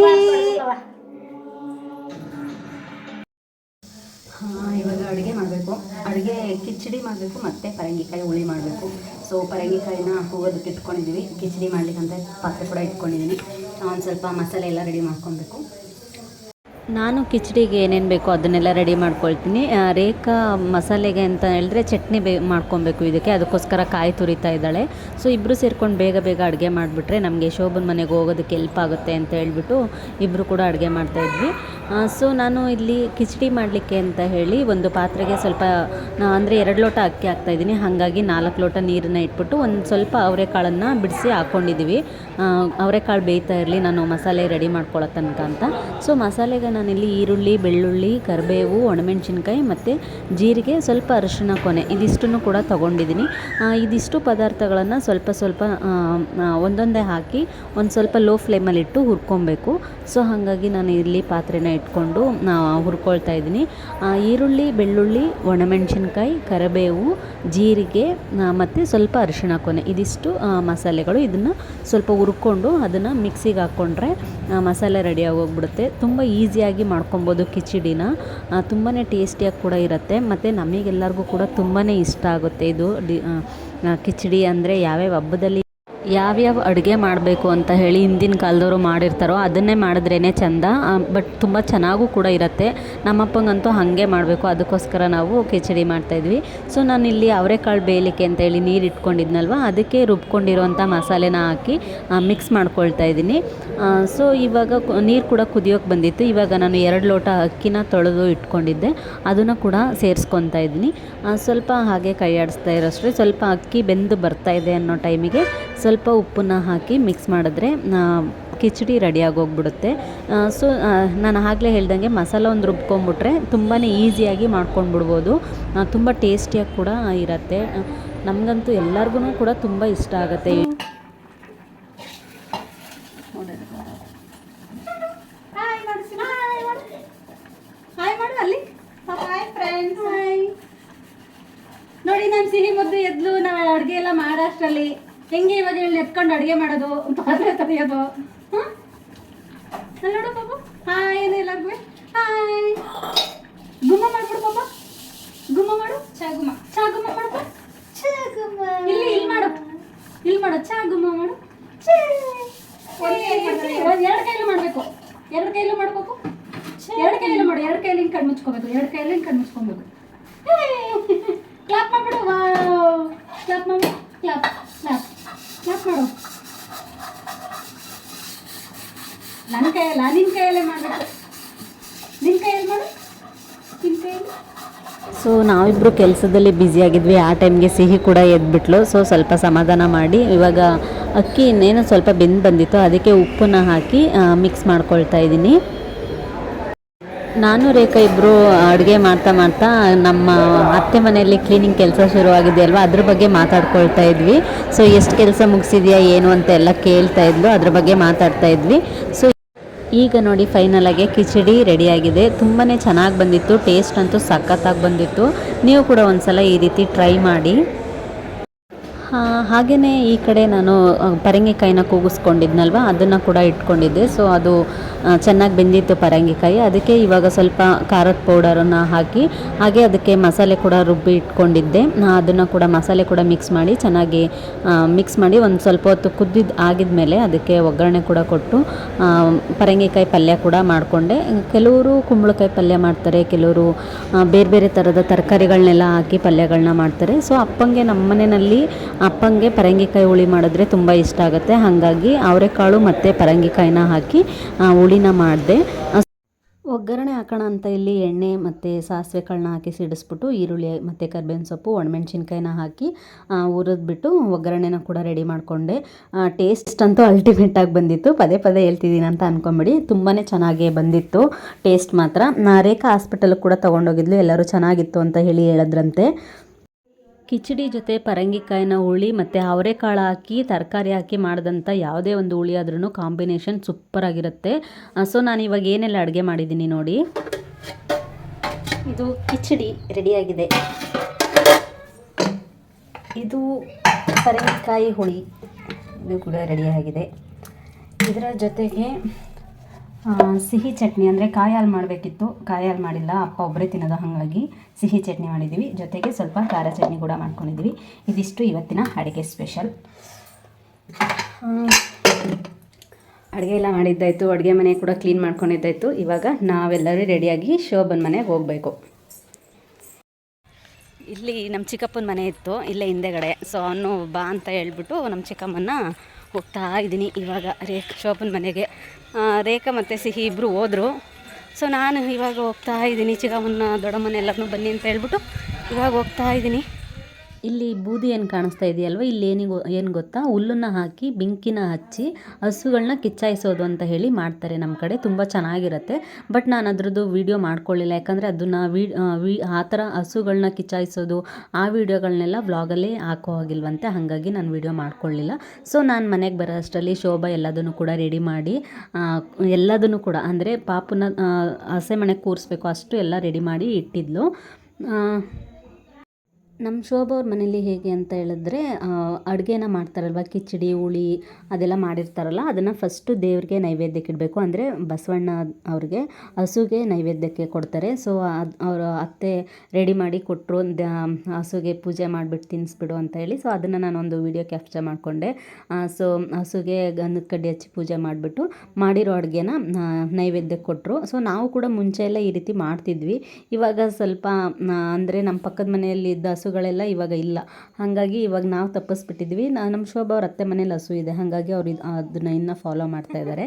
ಇವಾಗ ಅಡುಗೆ ಮಾಡಬೇಕು. ಅಡುಗೆ ಕಿಚಡಿ ಮಾಡಬೇಕು ಮತ್ತು ಪರಂಗಿಕಾಯಿ ಹುಳಿ ಮಾಡಬೇಕು. ಸೊ ಪರಂಗಿಕಾಯಿನ ಕೂಗೋದಕ್ಕೆ ಇಟ್ಕೊಂಡಿದ್ದೀವಿ. ಕಿಚಡಿ ಮಾಡಲಿಕ್ಕಂತ ಪಾತ್ರೆ ಕೂಡ ಇಟ್ಕೊಂಡಿದ್ದೀನಿ. ಒಂದು ಸ್ವಲ್ಪ ಮಸಾಲೆ ಎಲ್ಲ ರೆಡಿ ಮಾಡ್ಕೊಬೇಕು. ನಾನು ಕಿಚಡಿಗೆ ಏನೇನು ಬೇಕೋ ಅದನ್ನೆಲ್ಲ ರೆಡಿ ಮಾಡ್ಕೊಳ್ತೀನಿ. ರೇಖಾ ಮಸಾಲೆಗೆ ಅಂತ ಹೇಳಿದ್ರೆ ಚಟ್ನಿ ಬೇ ಮಾಡ್ಕೊಬೇಕು ಇದಕ್ಕೆ. ಅದಕ್ಕೋಸ್ಕರ ಕಾಯಿ ತುರಿತಾ ಇದ್ದಾಳೆ. ಸೊ ಇಬ್ಬರು ಸೇರ್ಕೊಂಡು ಬೇಗ ಬೇಗ ಅಡುಗೆ ಮಾಡಿಬಿಟ್ರೆ ನಮಗೆ ಶೋಭನ್ ಮನೆಗೆ ಹೋಗೋದಕ್ಕೆ ಹೆಲ್ಪ್ ಆಗುತ್ತೆ ಅಂತ ಹೇಳ್ಬಿಟ್ಟು ಇಬ್ಬರು ಕೂಡ ಅಡುಗೆ ಮಾಡ್ತಾಯಿದ್ವಿ ಸೊ ನಾನು ಇಲ್ಲಿ ಕಿಚಡಿ ಮಾಡಲಿಕ್ಕೆ ಅಂತ ಹೇಳಿ ಒಂದು ಪಾತ್ರೆಗೆ ಸ್ವಲ್ಪ ಅಂದರೆ ಎರಡು ಲೋಟ ಅಕ್ಕಿ ಹಾಕ್ತಾಯಿದ್ದೀನಿ ಹಾಗಾಗಿ ನಾಲ್ಕು ಲೋಟ ನೀರನ್ನ ಇಟ್ಬಿಟ್ಟು ಒಂದು ಸ್ವಲ್ಪ ಅವರೆಕಾಳನ್ನು ಬಿಡಿಸಿ ಹಾಕ್ಕೊಂಡಿದ್ದೀವಿ ಅವರೆಕಾಳು ಬೇಯ್ತಾ ಇರಲಿ, ನಾನು ಮಸಾಲೆ ರೆಡಿ ಮಾಡ್ಕೊಳ್ಳೋ ತನಕ ಅಂತ. ಸೊ ಮಸಾಲೆಗೆ ನಾನಿಲ್ಲಿ ಈರುಳ್ಳಿ, ಬೆಳ್ಳುಳ್ಳಿ, ಕರಿಬೇವು, ಒಣಮೆಣಸಿನ್ಕಾಯಿ ಮತ್ತು ಜೀರಿಗೆ ಸ್ವಲ್ಪ ಅರಿಶಿಣ ಕೊನೆ ಇದಿಷ್ಟನ್ನು ಕೂಡ ತೊಗೊಂಡಿದ್ದೀನಿ. ಇದಿಷ್ಟು ಪದಾರ್ಥಗಳನ್ನು ಸ್ವಲ್ಪ ಸ್ವಲ್ಪ ಒಂದೊಂದೇ ಹಾಕಿ ಒಂದು ಸ್ವಲ್ಪ ಲೋ ಫ್ಲೇಮಲ್ಲಿಟ್ಟು ಹುರ್ಕೊಬೇಕು. ಸೊ ಹಾಗಾಗಿ ನಾನು ಇಲ್ಲಿ ಪಾತ್ರೆನ ಇಟ್ಕೊಂಡು ಹುರ್ಕೊಳ್ತಾ ಇದ್ದೀನಿ. ಈರುಳ್ಳಿ, ಬೆಳ್ಳುಳ್ಳಿ, ಒಣಮೆಣಸಿನ್ಕಾಯಿ, ಕರಿಬೇವು, ಜೀರಿಗೆ ಮತ್ತು ಸ್ವಲ್ಪ ಅರಿಶಿಣ ಕೊನೆ ಇದಿಷ್ಟು ಮಸಾಲೆಗಳು ಇದನ್ನು ಸ್ವಲ್ಪ ಹುರ್ಕೊಂಡು ಅದನ್ನು ಮಿಕ್ಸಿಗೆ ಹಾಕ್ಕೊಂಡ್ರೆ ಮಸಾಲೆ ರೆಡಿಯಾಗಿ ಹೋಗ್ಬಿಡುತ್ತೆ ತುಂಬ ಈಸಿಯಾಗಿ ಮಾಡ್ಕೊಬೋದು ಕಿಚಡಿನ. ತುಂಬಾ ಟೇಸ್ಟಿಯಾಗಿ ಕೂಡ ಇರುತ್ತೆ. ಮತ್ತು ನಮಗೆಲ್ಲರಿಗೂ ಕೂಡ ತುಂಬಾ ಇಷ್ಟ ಆಗುತ್ತೆ ಇದು. ಡಿ ಕಿಚಡಿ ಅಂದರೆ ಯಾವ್ಯಾವ ಹಬ್ಬದಲ್ಲಿ ಯಾವ್ಯಾವ ಅಡುಗೆ ಮಾಡಬೇಕು ಅಂತ ಹೇಳಿ ಹಿಂದಿನ ಕಾಲದವರು ಮಾಡಿರ್ತಾರೋ ಅದನ್ನೇ ಮಾಡಿದ್ರೇ ಚಂದ. ಬಟ್ ತುಂಬ ಚೆನ್ನಾಗೂ ಕೂಡ ಇರುತ್ತೆ. ನಮ್ಮಪ್ಪಂಗಂತೂ ಹಾಗೆ ಮಾಡಬೇಕು. ಅದಕ್ಕೋಸ್ಕರ ನಾವು ಕಿಚಡಿ ಮಾಡ್ತಾಯಿದ್ವಿ ಸೊ ಇಲ್ಲಿ ಅವರೆಕಾಳು ಬೇಯಲಿಕ್ಕೆ ಅಂತ ಹೇಳಿ ನೀರು ಇಟ್ಕೊಂಡಿದ್ನಲ್ವ? ಅದಕ್ಕೆ ರುಬ್ಕೊಂಡಿರುವಂಥ ಮಸಾಲೆನ ಹಾಕಿ ಮಿಕ್ಸ್ ಮಾಡ್ಕೊಳ್ತಾ ಇದ್ದೀನಿ. ಸೊ ಇವಾಗ ನೀರು ಕೂಡ ಕುದಿಯೋಕೆ ಬಂದಿತ್ತು. ಇವಾಗ ನಾನು ಎರಡು ಲೋಟ ಅಕ್ಕಿನ ತೊಳೆದು ಇಟ್ಕೊಂಡಿದ್ದೆ. ಅದನ್ನು ಕೂಡ ಸೇರಿಸ್ಕೊತಾ ಇದ್ದೀನಿ. ಸ್ವಲ್ಪ ಹಾಗೆ ಕೈ ಆಡಿಸ್ತಾ ಇರೋಷ್ಟ್ರೆ ಸ್ವಲ್ಪ ಅಕ್ಕಿ ಬೆಂದು ಬರ್ತಾ ಇದೆ ಅನ್ನೋ ಟೈಮಿಗೆ ಸ್ವಲ್ಪ ಉಪ್ಪನ್ನ ಹಾಕಿ ಮಿಕ್ಸ್ ಮಾಡಿದ್ರೆ ಕಿಚಡಿ ರೆಡಿಯಾಗಿ ಹೋಗ್ಬಿಡುತ್ತೆ ಸೊ ನಾನು ಆಗಲೇ ಹೇಳ್ದಂಗೆ ಮಸಾಲ ಒಂದು ರುಬ್ಕೊಂಬಿಟ್ರೆ ತುಂಬಾ ಈಸಿಯಾಗಿ ಮಾಡ್ಕೊಂಡ್ಬಿಡ್ಬೋದು. ತುಂಬ ಟೇಸ್ಟಿಯಾಗಿ ಕೂಡ ಇರುತ್ತೆ. ನಮಗಂತೂ ಎಲ್ಲರಿಗೂ ಕೂಡ ತುಂಬ ಇಷ್ಟ ಆಗುತ್ತೆ. ನೋಡಿ, ನಾನು ಸಿಹಿ ಮುದ್ದು ಎದ್ಲು ನಾವು ಅಡುಗೆ ಎಲ್ಲ ಮಾಡೋಷ್ಟರಲ್ಲಿ ಹೆಂಗೆ ಇವಾಗ ಎತ್ಕೊಂಡು ಅಡುಗೆ ಮಾಡೋದು ಪಾತ್ರೆ ತೆಗೆಯೋದು ಹಾಂ ನೋಡು ಪಾಪ. ಹಾಯ್ ಏನು ಎಲ್ಲರಿಗೂ ಹಾಯ್ ಗುಮ್ಮ ಮಾಡ್ಬಿಡು ಪಾಪ. ಗುಮ್ಮ ಮಾಡು. ಚಾ ಗುಮ್ಮ. ಚಾ ಗುಮ್ಮ ಮಾಡಪ್ಪ ಚಾ ಗುಮ್ಮ. ಇಲ್ಲಿ ಇಲ್ಲಿ ಮಾಡು. ಇಲ್ಲಿ ಮಾಡು. ಚಾ ಗುಮ್ಮ ಮಾಡು. ಒಂದು ಎರಡು ಕೈಲೂ ಮಾಡಬೇಕು. ಎರಡು ಕೈಲೂ ಮಾಡ್ಬೇಕು. ಎರಡು ಕೈಲೂ ಮಾಡು. ಎರಡು ಕೈಲಿ ಹಿಂಗೆ ಕಣ್ಣು ಮುಚ್ಕೋಬೇಕು. ಎರಡು ಕೈಲಿ ಹಿಂಗೆ ಕಣ್ಣು ಮುಚ್ಕೊಬೇಕು. ಕ್ಲಾಪ್ ಮಾಡ್ಬಿಡು. ಕ್ಲಾಪ್ ಮಾಡು ಕ್ಲಾಪ್ ಕ್ಲಾಪ್ ಕ್ಲಾಪ್ ಮಾಡು ನನ್ನ ಕೈಯಲ್ಲ ನಿನ್ನ ಕೈಯಲ್ಲೇ ಮಾಡಬೇಕು. ನಿನ್ನ ಕೈಯಲ್ಲಿ ಮಾಡು. ನಿನ್ನ ಕೈಯಲ್ಲಿ. ಸೊ ನಾವಿಬ್ಬರು ಕೆಲಸದಲ್ಲಿ ಬ್ಯುಸಿಯಾಗಿದ್ವಿ ಆ ಟೈಮ್ಗೆ ಸಿಹಿ ಕೂಡ ಎದ್ಬಿಟ್ಲು. ಸೊ ಸ್ವಲ್ಪ ಸಮಾಧಾನ ಮಾಡಿ. ಇವಾಗ ಅಕ್ಕಿ ಇನ್ನೇನು ಸ್ವಲ್ಪ ಬೆಂದು ಬಂದಿತ್ತು. ಅದಕ್ಕೆ ಉಪ್ಪನ್ನ ಹಾಕಿ ಮಿಕ್ಸ್ ಮಾಡ್ಕೊಳ್ತಾ ಇದ್ದೀನಿ. ನಾನು ರೇಖಾ ಇಬ್ಬರು ಅಡುಗೆ ಮಾಡ್ತಾ ಮಾಡ್ತಾ ನಮ್ಮ ಅತ್ತೆ ಮನೆಯಲ್ಲಿ ಕ್ಲೀನಿಂಗ್ ಕೆಲಸ ಶುರುವಾಗಿದೆ ಅಲ್ವಾ ಅದ್ರ ಬಗ್ಗೆ ಮಾತಾಡ್ಕೊಳ್ತಾ ಇದ್ವಿ. ಸೊ ಎಷ್ಟು ಕೆಲಸ ಮುಗಿಸಿದ್ಯಾ, ಏನು ಅಂತ ಎಲ್ಲ ಕೇಳ್ತಾ ಇದ್ಲು. ಅದ್ರ ಬಗ್ಗೆ ಮಾತಾಡ್ತಾ ಇದ್ವಿ. ಸೊ ಈಗ ನೋಡಿ ಫೈನಲಾಗಿ ಕಿಚಡಿ ರೆಡಿಯಾಗಿದೆ ತುಂಬಾ ಚೆನ್ನಾಗಿ ಬಂದಿತ್ತು. ಟೇಸ್ಟ್ ಅಂತೂ ಸಖತ್ತಾಗಿ ಬಂದಿತ್ತು. ನೀವು ಕೂಡ ಒಂದ್ಸಲ ಈ ರೀತಿ ಟ್ರೈ ಮಾಡಿ. ಹಾಗೆಯೇ ಈ ಕಡೆ ನಾನು ಪರಂಗಿಕಾಯಿನ ಕೂಗಿಸ್ಕೊಂಡಿದ್ನಲ್ವ? ಅದನ್ನು ಕೂಡ ಇಟ್ಕೊಂಡಿದ್ದೆ. ಸೊ ಅದು ಚೆನ್ನಾಗಿ ಬೆಂದಿತ್ತು ಪರಂಗಿಕಾಯಿ. ಅದಕ್ಕೆ ಇವಾಗ ಸ್ವಲ್ಪ ಖಾರದ ಪೌಡರನ್ನು ಹಾಕಿ, ಹಾಗೆ ಅದಕ್ಕೆ ಮಸಾಲೆ ಕೂಡ ರುಬ್ಬಿ ಇಟ್ಕೊಂಡಿದ್ದೆ. ಅದನ್ನು ಕೂಡ ಮಸಾಲೆ ಕೂಡ ಮಿಕ್ಸ್ ಮಾಡಿ ಚೆನ್ನಾಗಿ ಮಿಕ್ಸ್ ಮಾಡಿ ಒಂದು ಸ್ವಲ್ಪ ಹೊತ್ತು ಕುದ್ದಿದ್ದು ಆಗಿದ್ಮೇಲೆ ಅದಕ್ಕೆ ಒಗ್ಗರಣೆ ಕೂಡ ಕೊಟ್ಟು ಪರಂಗಿಕಾಯಿ ಪಲ್ಯ ಕೂಡ ಮಾಡಿಕೊಂಡೆ. ಕೆಲವರು ಕುಂಬಳಕಾಯಿ ಪಲ್ಯ ಮಾಡ್ತಾರೆ, ಕೆಲವರು ಬೇರೆ ಬೇರೆ ಥರದ ತರಕಾರಿಗಳನ್ನೆಲ್ಲ ಹಾಕಿ ಪಲ್ಯಗಳನ್ನ ಮಾಡ್ತಾರೆ. ಸೊ ಅಪ್ಪಂಗೆ ನಮ್ಮ ಮನೆಯಲ್ಲಿ ಅಪ್ಪಂಗೆ ಪರಂಗಿಕಾಯಿ ಹುಳಿ ಮಾಡಿದ್ರೆ ತುಂಬ ಇಷ್ಟ ಆಗುತ್ತೆ. ಹಾಗಾಗಿ ಅವರೆಕಾಳು ಮತ್ತು ಪರಂಗಿಕಾಯಿನ ಹಾಕಿ ಹುಳಿನ ಮಾಡಿದೆ. ಒಗ್ಗರಣೆ ಹಾಕೋಣ ಅಂತ ಇಲ್ಲಿ ಎಣ್ಣೆ ಮತ್ತು ಸಾಸಿವೆ ಕಾಳನ್ನ ಹಾಕಿ ಸಿಡಿಸ್ಬಿಟ್ಟು, ಈರುಳ್ಳಿ ಮತ್ತು ಕರ್ಬೇವಿನ ಸೊಪ್ಪು, ಒಣಮೆಣ್ಸಿನ್ಕಾಯಿನ ಹಾಕಿ ಹುರಿದ್ಬಿಟ್ಟು ಒಗ್ಗರಣೆನ ಕೂಡ ರೆಡಿ ಮಾಡಿಕೊಂಡೆ. ಟೇಸ್ಟ್ ಅಂತೂ ಅಲ್ಟಿಮೇಟಾಗಿ ಬಂದಿತ್ತು. ಪದೇ ಪದೇ ಹೇಳ್ತಿದ್ದೀನಿ ಅಂತ ಅಂದ್ಕೊಂಬಿಡಿ ತುಂಬಾ ಚೆನ್ನಾಗೇ ಬಂದಿತ್ತು. ಟೇಸ್ಟ್ ಮಾತ್ರ. ರೇಖಾ ಹಾಸ್ಪಿಟಲ್ಗೆ ಕೂಡ ತೊಗೊಂಡೋಗಿದ್ಲು. ಎಲ್ಲರೂ ಚೆನ್ನಾಗಿತ್ತು ಅಂತ ಹೇಳಿ ಹೇಳಿದ್ರಂತೆ. ಕಿಚಡಿ ಜೊತೆ ಪರಂಗಿಕಾಯಿನ ಹುಳಿ ಮತ್ತು ಅವರೆಕಾಳು ಹಾಕಿ, ತರಕಾರಿ ಹಾಕಿ ಮಾಡಿದಂಥ ಯಾವುದೇ ಒಂದು ಹುಳಿ ಆದ್ರೂ ಕಾಂಬಿನೇಷನ್ ಸೂಪರಾಗಿರುತ್ತೆ ಸೊ ನಾನು ಇವಾಗ ಏನೆಲ್ಲ ಅಡುಗೆ ಮಾಡಿದ್ದೀನಿ ನೋಡಿ. ಇದು ಕಿಚಡಿ ರೆಡಿಯಾಗಿದೆ ಇದು ಪರಂಗಿಕಾಯಿ ಹುಳಿ ಇದು ಕೂಡ ರೆಡಿಯಾಗಿದೆ ಇದರ ಜೊತೆಗೆ ಸಿಹಿ ಚಟ್ನಿ ಅಂದರೆ ಕಾಯಿ ಹಾಲು ಮಾಡಬೇಕಿತ್ತು. ಕಾಯಿ ಹಾಲು ಮಾಡಿಲ್ಲ, ಅಪ್ಪ ಒಬ್ಬರೇ ತಿನ್ನೋದು ಹಾಗಾಗಿ ಸಿಹಿ ಚಟ್ನಿ ಮಾಡಿದ್ದೀವಿ ಜೊತೆಗೆ ಸ್ವಲ್ಪ ಖಾರ ಚಟ್ನಿ ಕೂಡ ಮಾಡ್ಕೊಂಡಿದ್ದೀವಿ ಇದಿಷ್ಟು ಇವತ್ತಿನ ಅಡುಗೆ ಸ್ಪೆಷಲ್. ಅಡುಗೆ ಎಲ್ಲ ಮಾಡಿದ್ದಾಯಿತು. ಅಡುಗೆ ಮನೆ ಕೂಡ ಕ್ಲೀನ್ ಮಾಡ್ಕೊಂಡಿದ್ದಾಯಿತು. ಇವಾಗ ನಾವೆಲ್ಲರೂ ರೆಡಿಯಾಗಿ ಶೋಭನ್ ಮನೆಗೆ ಹೋಗಬೇಕು. ಇಲ್ಲಿ ನಮ್ಮ ಚಿಕ್ಕಪ್ಪನ ಮನೆ ಇತ್ತು. ಇಲ್ಲೇ ಹಿಂದೆಗಡೆ. ಸೊ ಅವನು ಬಾ ಅಂತ ಹೇಳ್ಬಿಟ್ಟು ನಮ್ಮ ಚಿಕ್ಕಮ್ಮನ ಹೋಗ್ತಾ ಇದ್ದೀನಿ. ಇವಾಗ ರೇ, ಶೋಭನ್ ಮನೆಗೆ ರೇಖಾ ಮತ್ತು ಸಿಹಿ ಇಬ್ಬರು ಹೋದರು. ಸೊ ನಾನು ಇವಾಗ ಹೋಗ್ತಾ ಇದ್ದೀನಿ. ಚಿಕ್ಕಮ್ಮನ ದೊಡ್ಡಮ್ಮನ ಎಲ್ಲರನ್ನೂ ಬನ್ನಿ ಅಂತ ಹೇಳ್ಬಿಟ್ಟು ಇವಾಗ ಹೋಗ್ತಾ ಇದ್ದೀನಿ. ಇಲ್ಲಿ ಬೂದಿ ಏನು ಕಾಣಿಸ್ತಾ ಇದೆಯಲ್ವ? ಇಲ್ಲಿ ಏನಿಗೆ, ಏನು ಗೊತ್ತಾ? ಹುಲ್ಲನ್ನು ಹಾಕಿ, ಬೆಂಕಿನ ಹಚ್ಚಿ ಹಸುಗಳನ್ನ ಕಿಚ್ಚಾಯಿಸೋದು ಅಂತ ಹೇಳಿ ಮಾಡ್ತಾರೆ ನಮ್ಮ ಕಡೆ. ತುಂಬ ಚೆನ್ನಾಗಿರುತ್ತೆ. ಬಟ್ ನಾನು ಅದರದ್ದು ವೀಡಿಯೋ ಮಾಡ್ಕೊಳ್ಳಿಲ್ಲ. ಯಾಕಂದರೆ ಅದನ್ನು ವಿ, ಆ ಥರ ಹಸುಗಳನ್ನ ಕಿಚ್ಚಾಯಿಸೋದು, ಆ ವೀಡಿಯೋಗಳನ್ನೆಲ್ಲ ವ್ಲಾಗಲ್ಲೇ ಹಾಕೋ ಹೋಗಿಲ್ವಂತೆ. ಹಾಗಾಗಿ ನಾನು ವೀಡಿಯೋ ಮಾಡ್ಕೊಳ್ಳಿಲ್ಲ. ಸೊ, ನಾನು ಮನೆಗೆ ಬರೋ ಅಷ್ಟರಲ್ಲಿ ಶೋಭಾ ಎಲ್ಲದನ್ನು ಕೂಡ ರೆಡಿ ಮಾಡಿ ಎಲ್ಲದನ್ನು ಕೂಡ, ಅಂದರೆ ಪಾಪನ ಹಸೆ ಮನೆಗೆ ಕೂರಿಸ್ಬೇಕು ಅಷ್ಟು ಎಲ್ಲ ರೆಡಿ ಮಾಡಿ ಇಟ್ಟಿದ್ಲು. ನಮ್ಮ ಶೋಭ ಅವ್ರ ಮನೇಲಿ ಹೇಗೆ ಅಂತ ಹೇಳಿದ್ರೆ ಅಡುಗೆನ ಮಾಡ್ತಾರಲ್ವ? ಕಿಚಡಿ, ಹುಳಿ ಅದೆಲ್ಲ ಮಾಡಿರ್ತಾರಲ್ಲ, ಅದನ್ನು ಫಸ್ಟು ದೇವ್ರಿಗೆ ನೈವೇದ್ಯಕ್ಕೆ ಇಡಬೇಕು. ಅಂದರೆ ಬಸವಣ್ಣ ಅವ್ರಿಗೆ ಹಸುಗೆ ನೈವೇದ್ಯಕ್ಕೆ ಕೊಡ್ತಾರೆ. ಸೊ ಅದು, ಅವರ ಅತ್ತೆ ರೆಡಿ ಮಾಡಿ ಕೊಟ್ಟರು ಹಸುಗೆ ಪೂಜೆ ಮಾಡಿಬಿಟ್ಟು ತಿನ್ನಿಸ್ಬಿಡು ಅಂತ ಹೇಳಿ. ಸೊ ಅದನ್ನು ನಾನೊಂದು ವೀಡಿಯೋ ಕ್ಯಾಪ್ಚರ್ ಮಾಡಿಕೊಂಡೆ. ಸೊ ಹಸುಗೆ ಗಂಧದ ಕಡ್ಡಿ ಹಚ್ಚಿ ಪೂಜೆ ಮಾಡಿಬಿಟ್ಟು ಮಾಡಿರೋ ಅಡುಗೆನ ನೈವೇದ್ಯಕ್ಕೆ ಕೊಟ್ಟರು ಸೊ ನಾವು ಕೂಡ ಮುಂಚೆ ಎಲ್ಲ ಈ ರೀತಿ ಮಾಡ್ತಿದ್ವಿ. ಇವಾಗ ಸ್ವಲ್ಪ ಅಂದರೆ ನಮ್ಮ ಪಕ್ಕದ ಮನೆಯಲ್ಲಿ ಇದ್ದ ಹಸುಗಳೆಲ್ಲ ಇವಾಗ ಇಲ್ಲ. ಹಾಗಾಗಿ ಇವಾಗ ನಾವು ತಪ್ಪಿಸ್ಬಿಟ್ಟಿದ್ವಿ. ನಾ ನಮ್ಮ ಶೋಭಾ ಅವ್ರ ಅತ್ತೆ ಮನೇಲಿ ಹಸು ಇದೆ. ಹಾಗಾಗಿ ಅವ್ರು ಇದು ಅದನ್ನ ಇನ್ನೂ ಫಾಲೋ ಮಾಡ್ತಾ ಇದ್ದಾರೆ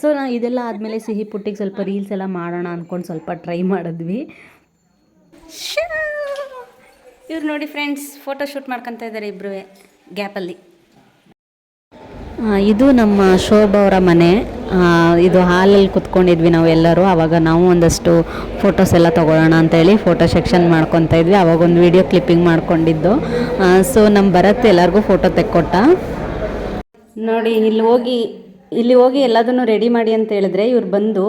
ಸೊ ನಾ ಇದೆಲ್ಲ ಆದಮೇಲೆ ಸಿಹಿ ಪುಟ್ಟಿಗೆ ಸ್ವಲ್ಪ ರೀಲ್ಸ್ ಎಲ್ಲ ಮಾಡೋಣ ಅಂದ್ಕೊಂಡು ಸ್ವಲ್ಪ ಟ್ರೈ ಮಾಡಿದ್ವಿ. ಇವ್ರು ನೋಡಿ ಫ್ರೆಂಡ್ಸ್ ಫೋಟೋ ಶೂಟ್ ಮಾಡ್ಕೊತಾ ಇದ್ದಾರೆ ಇಬ್ಬರು ಗ್ಯಾಪಲ್ಲಿ. ಇದು ನಮ್ಮ ಶೋಭಾ ಅವರ ಮನೆ. ಇದು ಹಾಲಲ್ಲಿ ಕುತ್ಕೊಂಡಿದ್ವಿ ನಾವು ಎಲ್ಲರೂ. ಆವಾಗ ನಾವು ಒಂದಷ್ಟು ಫೋಟೋಸ್ ಎಲ್ಲ ತೊಗೊಳ್ಳೋಣ ಅಂತೇಳಿ ಫೋಟೋ ಸೆಕ್ಷನ್ ಮಾಡ್ಕೊತಾ ಇದ್ವಿ. ಆವಾಗ ಒಂದು ವಿಡಿಯೋ ಕ್ಲಿಪ್ಪಿಂಗ್ ಮಾಡ್ಕೊಂಡಿದ್ದು. ಸೊ ನಮ್ಮ ಭರತ್ ಎಲ್ಲರಿಗೂ ಫೋಟೋ ತೆಕ್ಕೊಟ್ಟ. ನೋಡಿ, ಇಲ್ಲಿ ಹೋಗಿ ಇಲ್ಲಿ ಹೋಗಿ ಎಲ್ಲದನ್ನು ರೆಡಿ ಮಾಡಿ ಅಂತ ಹೇಳಿದ್ರೆ ಇವ್ರು ಬಂದು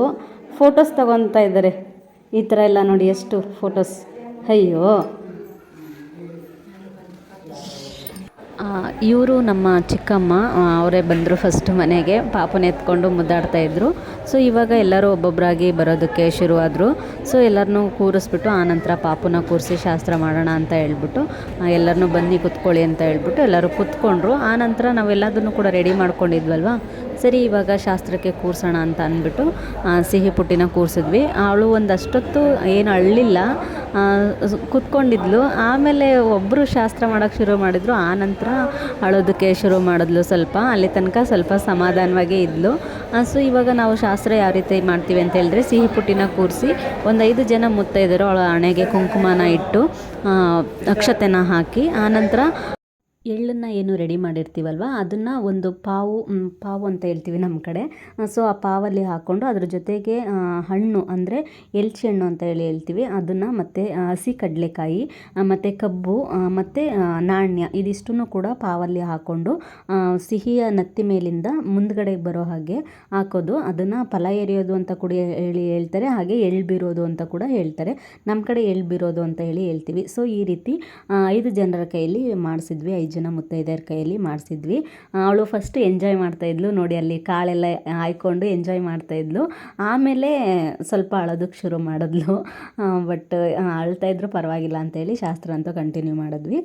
ಫೋಟೋಸ್ ತಗೊತಾ ಇದ್ದಾರೆ. ಈ ಥರ ಎಲ್ಲ ನೋಡಿ ಎಷ್ಟು ಫೋಟೋಸ್ ಅಯ್ಯೋ. ಇವರು ನಮ್ಮ ಚಿಕ್ಕಮ್ಮ ಅವರೇ ಬಂದರು ಫಸ್ಟ್ ಮನೆಗೆ, ಪಾಪನ ಎತ್ಕೊಂಡು ಮುದ್ದಾಡ್ತಾ ಇದ್ದರು ಸೊ ಇವಾಗ ಎಲ್ಲರೂ ಒಬ್ಬೊಬ್ಬರಾಗಿ ಬರೋದಕ್ಕೆ ಶುರುವಾದರು. ಸೊ ಎಲ್ಲರನ್ನೂ ಕೂರಿಸ್ಬಿಟ್ಟು ಆನಂತರ ಪಾಪನ ಕೂರಿಸಿ ಶಾಸ್ತ್ರ ಮಾಡೋಣ ಅಂತ ಹೇಳ್ಬಿಟ್ಟು ಎಲ್ಲರನ್ನೂ ಬನ್ನಿ ಕುತ್ಕೊಳ್ಳಿ ಅಂತ ಹೇಳ್ಬಿಟ್ಟು ಎಲ್ಲರೂ ಕುತ್ಕೊಂಡ್ರು. ಆನಂತರ ನಾವೆಲ್ಲದನ್ನು ಕೂಡ ರೆಡಿ ಮಾಡ್ಕೊಂಡಿದ್ವಲ್ವ? ಸರಿ ಇವಾಗ ಶಾಸ್ತ್ರಕ್ಕೆ ಕೂರ್ಸೋಣ ಅಂತ ಅಂದ್ಬಿಟ್ಟು ಆ, ಸಿಹಿ ಪುಟ್ಟಿನ ಕೂರಿಸಿದ್ವಿ. ಅವಳು ಒಂದಷ್ಟೊತ್ತು ಏನು ಅಳ್ಳಿಲ್ಲ. ಕೂತ್ಕೊಂಡಿದ್ಲು. ಆಮೇಲೆ ಒಬ್ಬರು ಶಾಸ್ತ್ರ ಮಾಡೋಕ್ಕೆ ಶುರು ಮಾಡಿದ್ರು. ಆನಂತರ ಅಳೋದಕ್ಕೆ ಶುರು ಮಾಡಿದ್ಲು ಸ್ವಲ್ಪ. ಅಲ್ಲಿ ತನಕ ಸ್ವಲ್ಪ ಸಮಾಧಾನವಾಗೇ ಇದ್ಲು. ಸೊ ಇವಾಗ ನಾವು ಶಾಸ್ತ್ರ ಯಾವ ರೀತಿ ಮಾಡ್ತೀವಿ ಅಂತ ಹೇಳಿದ್ರೆ ಸಿಹಿ ಪುಟ್ಟಿನ ಕೂರಿಸಿ ಒಂದು ಐದು ಜನ ಮುತ್ತೈದರು ಅವಳ ಹಣೆಗೆ ಕುಂಕುಮನ ಇಟ್ಟು ಆ, ಅಕ್ಷತೆನ ಹಾಕಿ ಆನಂತರ ಎಳ್ಳನ್ನು ಏನು ರೆಡಿ ಮಾಡಿರ್ತೀವಲ್ವ? ಅದನ್ನು ಒಂದು ಪಾವು ಪಾವು ಅಂತ ಹೇಳ್ತೀವಿ ನಮ್ಮ ಕಡೆ. ಸೊ ಆ ಪಾವಲ್ಲಿ ಹಾಕ್ಕೊಂಡು ಅದ್ರ ಜೊತೆಗೆ ಹಣ್ಣು ಅಂದರೆ ಎಲ್ಚಿ ಹಣ್ಣು ಅಂತ ಹೇಳಿ ಹೇಳ್ತೀವಿ. ಅದನ್ನು ಮತ್ತು ಹಸಿ ಕಡಲೆಕಾಯಿ ಮತ್ತು ಕಬ್ಬು ಮತ್ತು ನಾಣ್ಯ ಇದಿಷ್ಟನ್ನು ಕೂಡ ಪಾವಲ್ಲಿ ಹಾಕ್ಕೊಂಡು ಸಿಹಿಯ ನತ್ತಿ ಮೇಲಿಂದ ಮುಂದ್ಗಡೆ ಬರೋ ಹಾಗೆ ಹಾಕೋದು. ಅದನ್ನು ಫಲ ಎರೆಯೋದು ಅಂತ ಕೂಡ ಹೇಳಿ ಹೇಳ್ತಾರೆ. ಹಾಗೆ ಎಳ್ಳು ಬೀರೋದು ಅಂತ ಕೂಡ ಹೇಳ್ತಾರೆ. ನಮ್ಮ ಕಡೆ ಎಳ್ಳು ಬೀರೋದು ಅಂತ ಹೇಳಿ ಹೇಳ್ತೀವಿ. ಸೊ ಈ ರೀತಿ ಐದು ಜನರ ಕೈಯಲ್ಲಿ ಮಾಡಿಸಿದ್ವಿ. ಐದು ಜನ ಮುತ್ತೈದೆಯರ ಕೈಯಲ್ಲಿ ಮಾಡಿಸಿದ್ವಿ. ಅವಳು ಫಸ್ಟ್ ಎಂಜಾಯ್ ಮಾಡ್ತಾಯಿದ್ಲು ನೋಡಿ ಅಲ್ಲಿ ಕಾಳೆಲ್ಲ ಹಾಯ್ಕೊಂಡು ಎಂಜಾಯ್ ಮಾಡ್ತಾಯಿದ್ಲು ಆಮೇಲೆ ಸ್ವಲ್ಪ ಅಳೋದಕ್ಕೆ ಶುರು ಮಾಡಿದ್ಲು. ಬಟ್ ಅಳ್ತಾ ಇದ್ರು ಪರವಾಗಿಲ್ಲ ಅಂತೇಳಿ ಶಾಸ್ತ್ರ ಅಂತೂ ಕಂಟಿನ್ಯೂ ಮಾಡಿದ್ವಿ.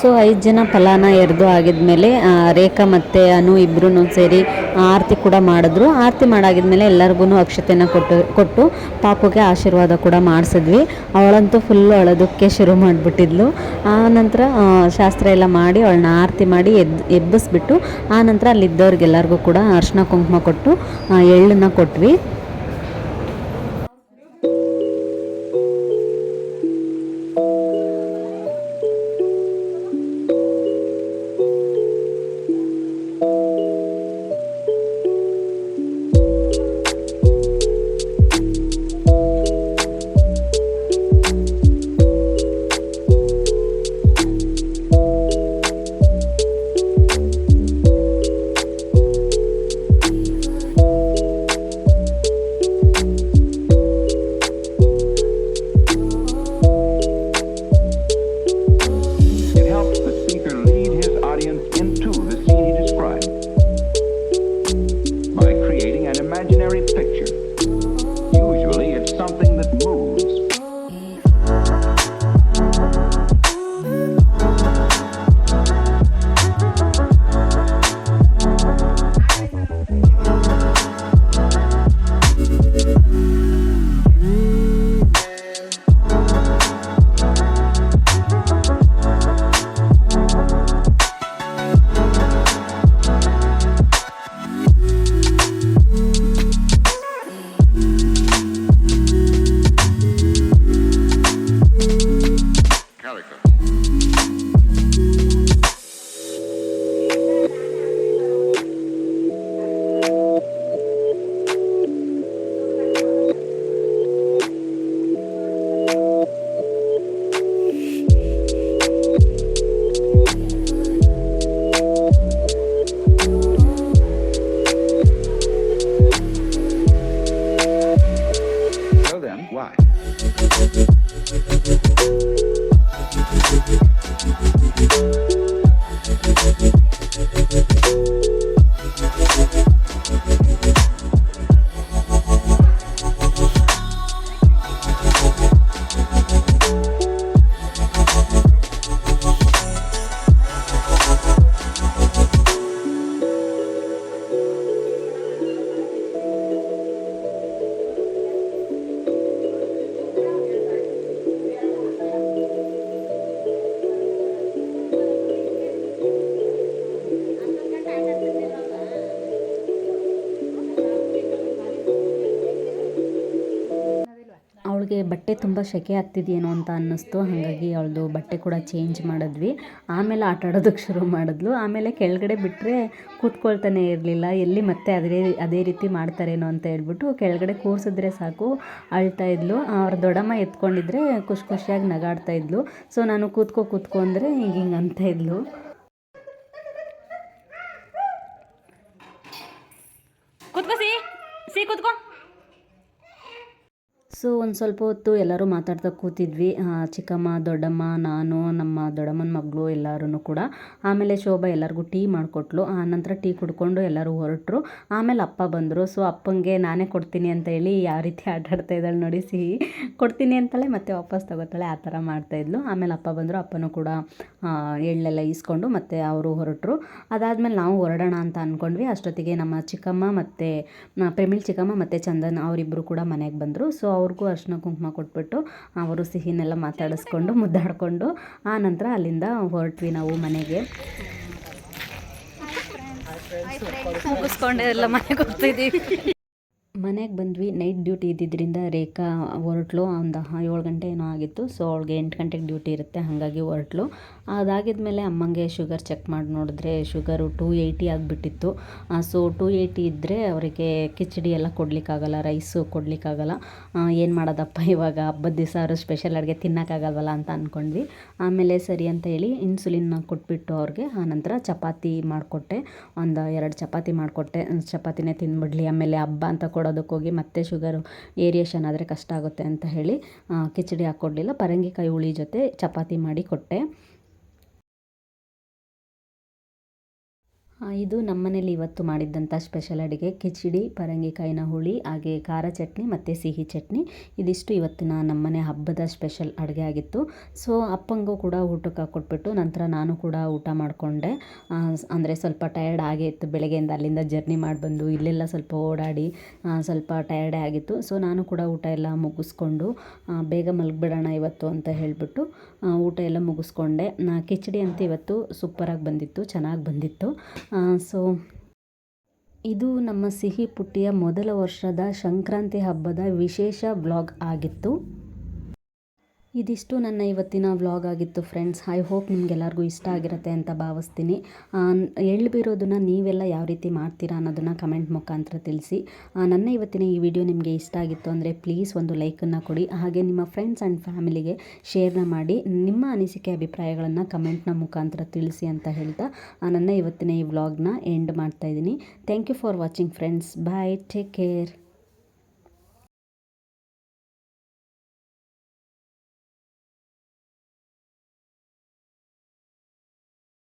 ಸೊ, ಐದು ಜನ ಫಲಾನ ಎರೆದು ಆಗಿದ್ಮೇಲೆ ರೇಖಾ ಮತ್ತು ಅನು ಇಬ್ಬರೂ ಸೇರಿ ಆರತಿ ಕೂಡ ಮಾಡಿದ್ರು. ಆರತಿ ಮಾಡಾಗಿದ್ಮೇಲೆ ಎಲ್ಲರಿಗೂ ಅಕ್ಷತೆಯನ್ನು ಕೊಟ್ಟು ಕೊಟ್ಟು ಪಾಪುಗೆ ಆಶೀರ್ವಾದ ಕೂಡ ಮಾಡಿಸಿದ್ವಿ. ಅವಳಂತೂ ಫುಲ್ಲು ಅಳೋದಕ್ಕೆ ಶುರು ಮಾಡಿಬಿಟ್ಟಿದ್ಲು. ಆ ನಂತರ ಶಾಸ್ತ್ರ ಎಲ್ಲ ಮಾಡಿ ಅವಳನ್ನ ಆರತಿ ಮಾಡಿ ಎದ್ದು ಎಬ್ಬಿಸ್ಬಿಟ್ಟು, ಆ ನಂತರ ಅಲ್ಲಿದ್ದವ್ರಿಗೆಲ್ಲರಿಗೂ ಕೂಡ ಅರ್ಶಿನ ಕುಂಕುಮ ಕೊಟ್ಟು ಎಳ್ಳನ್ನ ಕೊಟ್ವಿ. ಬಟ್ಟೆ ತುಂಬ ಸೆಕೆ ಆಗ್ತಿದೆಯೇನೋ ಅಂತ ಅನ್ನಿಸ್ತು. ಹಾಗಾಗಿ ಅವಳದು ಬಟ್ಟೆ ಕೂಡ ಚೇಂಜ್ ಮಾಡಿದ್ವಿ. ಆಮೇಲೆ ಆಟ ಆಡೋದಕ್ಕೆ ಶುರು ಮಾಡಿದ್ಲು. ಆಮೇಲೆ ಕೆಳಗಡೆ ಬಿಟ್ಟರೆ ಕೂತ್ಕೊಳ್ತಾನೆ ಇರಲಿಲ್ಲ. ಎಲ್ಲಿ ಮತ್ತೆ ಅದೇ ಅದೇ ರೀತಿ ಮಾಡ್ತಾರೇನೋ ಅಂತ ಹೇಳ್ಬಿಟ್ಟು ಕೆಳಗಡೆ ಕೂರಿಸಿದ್ರೆ ಸಾಕು ಅಳ್ತಾ ಇದ್ಲು. ಅವ್ರ ದೊಡ್ಡಮ್ಮ ಎತ್ಕೊಂಡಿದ್ರೆ ಖುಷಿ ಖುಷಿಯಾಗಿ ನಗಾಡ್ತಾ ಇದ್ಲು. ಸೊ ನಾನು ಕೂತ್ಕೋ, ಕೂತ್ಕೊ ಅಂದರೆ ಹಿಂಗೆ ಹಿಂಗೆ ಅಂತ ಇದ್ಲು ಕೂತ್ಕೋ ಸಿ ಸಿ ಕೂತ್ಕೋ ಸೊ ಒಂದು ಸ್ವಲ್ಪ ಹೊತ್ತು ಎಲ್ಲರೂ ಮಾತಾಡ್ತಾ ಕೂತಿದ್ವಿ. ಚಿಕ್ಕಮ್ಮ, ದೊಡ್ಡಮ್ಮ, ನಾನು, ನಮ್ಮ ದೊಡ್ಡಮ್ಮನ ಮಗಳು ಎಲ್ಲರೂ ಕೂಡ. ಆಮೇಲೆ ಶೋಭಾ ಎಲ್ಲರಿಗೂ ಟೀ ಮಾಡಿಕೊಟ್ಲು. ಆ, ನಂತರ ಟೀ ಕುಡ್ಕೊಂಡು ಎಲ್ಲರೂ ಹೊರಟರು. ಆಮೇಲೆ ಅಪ್ಪ ಬಂದರು. ಸೊ ಅಪ್ಪಂಗೆ ನಾನೇ ಕೊಡ್ತೀನಿ ಅಂತ ಹೇಳಿ ಯಾವ ರೀತಿ *laughs* ಆಟ ಆಡ್ತಾ ಇದ್ದಾಳೆ ನೋಡಿ ಸಿಹಿ. ಕೊಡ್ತೀನಿ ಅಂತಲೇ ಮತ್ತೆ ವಾಪಸ್ ತಗೋತಾಳೆ. ಆ ಥರ ಮಾಡ್ತಾಯಿದ್ಲು ಆಮೇಲೆ ಅಪ್ಪ ಬಂದರು. ಅಪ್ಪನೂ ಕೂಡ ಎಳ್ಳೆಲ್ಲ ಈಸ್ಕೊಂಡು ಮತ್ತೆ ಅವರು ಹೊರಟರು. ಅದಾದಮೇಲೆ ನಾವು ಹೊರಡೋಣ ಅಂತ ಅಂದ್ಕೊಂಡ್ವಿ ಅಷ್ಟೊತ್ತಿಗೆ ನಮ್ಮ ಚಿಕ್ಕಮ್ಮ ಮತ್ತು ಪ್ರೇಮಿಳ್ ಚಿಕ್ಕಮ್ಮ ಮತ್ತು ಚಂದನ್ ಅವರಿಬ್ಬರು ಕೂಡ ಮನೆಗೆ ಬಂದರು. ಸೊ ಅವ್ರಿಗೂ ಅರ್ಶಿನ ಕುಂಕುಮ ಕೊಟ್ಬಿಟ್ಟು ಅವರು ಸಿಹಿನೆಲ್ಲ ಮಾತಾಡಿಸ್ಕೊಂಡು ಮುದ್ದಾಡಿಕೊಂಡು ಆ ನಂತರ ಅಲ್ಲಿಂದ ಹೊರಟ್ವಿ ನಾವು ಮನೆಗೆ. ಮುಗಿಸ್ಕೊಂಡೆ ಎಲ್ಲ ಮನೆಗೆ ಹೋಗ್ತಿದ್ದೀವಿ ಮನೆಗೆ ಬಂದ್ವಿ. ನೈಟ್ ಡ್ಯೂಟಿ ಇದ್ದಿದ್ದರಿಂದ ರೇಖಾ ಹೊರಟ್ಲು. ಒಂದು ಏಳು ಗಂಟೆ ಏನೋ ಆಗಿತ್ತು. ಸೊ ಅವಳಿಗೆ ಎಂಟು ಗಂಟೆಗೆ ಡ್ಯೂಟಿ ಇರುತ್ತೆ. ಹಾಗಾಗಿ ಹೊರಟ್ಲು. ಅದಾಗಿದ್ಮೇಲೆ ಅಮ್ಮಂಗೆ ಶುಗರ್ ಚೆಕ್ ಮಾಡಿ ನೋಡಿದ್ರೆ ಶುಗರು ಟೂ ಏಯ್ಟಿ ಆಗಿಬಿಟ್ಟಿತ್ತು. ಸೊ ಟೂ ಏಯ್ಟಿ ಇದ್ದರೆ ಅವರಿಗೆ ಕಿಚಡಿ ಎಲ್ಲ ಕೊಡಲಿಕ್ಕಾಗಲ್ಲ, ರೈಸು ಕೊಡಲಿಕ್ಕಾಗಲ್ಲ. ಏನು ಮಾಡೋದಪ್ಪ ಇವಾಗ? ಹಬ್ಬದ ದಿವಸ ಅವರು ಸ್ಪೆಷಲ್ ಅಡುಗೆ ತಿನ್ನೋಕ್ಕಾಗಲ್ವಲ್ಲ ಅಂತ ಅಂದ್ಕೊಂಡ್ವಿ ಆಮೇಲೆ ಸರಿ ಅಂತ ಹೇಳಿ ಇನ್ಸುಲಿನ್ನ ಕೊಟ್ಬಿಟ್ಟು ಅವ್ರಿಗೆ ಆನಂತರ ಚಪಾತಿ ಮಾಡಿಕೊಟ್ಟೆ. ಒಂದು ಎರಡು ಚಪಾತಿ ಮಾಡಿಕೊಟ್ಟೆ. ಚಪಾತಿನೇ ತಿಂದ್ಬಿಡ್ಲಿ ಆಮೇಲೆ ಹಬ್ಬ ಅಂತ ಕೊಡೋದಕ್ಕೆ ಹೋಗಿ ಮತ್ತೆ ಶುಗರ್ ಏರಿಯೇಷನ್ ಆದರೆ ಕಷ್ಟ ಆಗುತ್ತೆ ಅಂತ ಹೇಳಿ ಕಿಚಡಿ ಹಾಕ್ಕೊಡ್ಲಿಲ್ಲ. ಪರಂಗಿಕಾಯಿ ಹುಳಿ ಜೊತೆ ಚಪಾತಿ ಮಾಡಿ ಕೊಟ್ಟೆ. ಇದು ನಮ್ಮನೇಲಿ ಇವತ್ತು ಮಾಡಿದ್ದಂಥ ಸ್ಪೆಷಲ್ ಅಡುಗೆ. ಕಿಚಡಿ, ಪರಂಗಿಕಾಯಿನ ಹುಳಿ, ಹಾಗೆ ಖಾರ ಚಟ್ನಿ ಮತ್ತು ಸಿಹಿ ಚಟ್ನಿ. ಇದಿಷ್ಟು ಇವತ್ತಿನ ನಮ್ಮನೆ ಹಬ್ಬದ ಸ್ಪೆಷಲ್ ಅಡುಗೆ ಆಗಿತ್ತು. ಸೊ, ಅಪ್ಪಂಗೂ ಕೂಡ ಊಟಕ್ಕೆ ಕೊಟ್ಬಿಟ್ಟು ನಂತರ ನಾನು ಕೂಡ ಊಟ ಮಾಡಿಕೊಂಡೆ. ಅಂದರೆ ಸ್ವಲ್ಪ ಟಯರ್ಡ್ ಆಗೇ ಇತ್ತು. ಬೆಳಗ್ಗೆಯಿಂದ ಅಲ್ಲಿಂದ ಜರ್ನಿ ಮಾಡಿ ಬಂದು ಇಲ್ಲೆಲ್ಲ ಸ್ವಲ್ಪ ಓಡಾಡಿ ಸ್ವಲ್ಪ ಟಯರ್ಡೇ ಆಗಿತ್ತು. ಸೊ, ನಾನು ಕೂಡ ಊಟ ಎಲ್ಲ ಮುಗಿಸ್ಕೊಂಡು ಬೇಗ ಮಲಗಿಬಿಡೋಣ ಇವತ್ತು ಅಂತ ಹೇಳಿಬಿಟ್ಟು ಊಟ ಎಲ್ಲ ಮುಗಿಸ್ಕೊಂಡೆ. ನಾ, ಕಿಚಡಿ ಅಂತ ಇವತ್ತು ಸೂಪರಾಗಿ ಬಂದಿತ್ತು, ಚೆನ್ನಾಗಿ ಬಂದಿತ್ತು. ಸೊ ಇದು ನಮ್ಮ ಸಿಹಿ ಪುಟ್ಟಿಯ ಮೊದಲ ವರ್ಷದ ಸಂಕ್ರಾಂತಿ ಹಬ್ಬದ ವಿಶೇಷ ಬ್ಲಾಗ್ ಆಗಿತ್ತು. ಇದಿಷ್ಟು ನನ್ನ ಇವತ್ತಿನ ವ್ಲಾಗ್ ಆಗಿತ್ತು ಫ್ರೆಂಡ್ಸ್. ಐ ಹೋಪ್ ನಿಮಗೆಲ್ಲರಿಗೂ ಇಷ್ಟ ಆಗಿರುತ್ತೆ ಅಂತ ಭಾವಿಸ್ತೀನಿ. ಎಳ್ಬಿರೋದನ್ನು ನೀವೆಲ್ಲ ಯಾವ ರೀತಿ ಮಾಡ್ತೀರಾ ಅನ್ನೋದನ್ನು ಕಮೆಂಟ್ ಮುಖಾಂತರ ತಿಳಿಸಿ. ನನ್ನ ಇವತ್ತಿನ ಈ ವಿಡಿಯೋ ನಿಮಗೆ ಇಷ್ಟ ಆಗಿತ್ತು ಅಂದರೆ ಪ್ಲೀಸ್ ಒಂದು ಲೈಕನ್ನು ಕೊಡಿ. ಹಾಗೆ ನಿಮ್ಮ ಫ್ರೆಂಡ್ಸ್ ಆ್ಯಂಡ್ ಫ್ಯಾಮಿಲಿಗೆ ಶೇರ್ನ ಮಾಡಿ. ನಿಮ್ಮ ಅನಿಸಿಕೆ ಅಭಿಪ್ರಾಯಗಳನ್ನು ಕಮೆಂಟ್ನ ಮುಖಾಂತರ ತಿಳಿಸಿ ಅಂತ ಹೇಳ್ತಾ ನನ್ನ ಇವತ್ತಿನ ಈ ವ್ಲಾಗ್ನ ಎಂಡ್ ಮಾಡ್ತಾ ಇದ್ದೀನಿ. Thank you for watching friends bye take care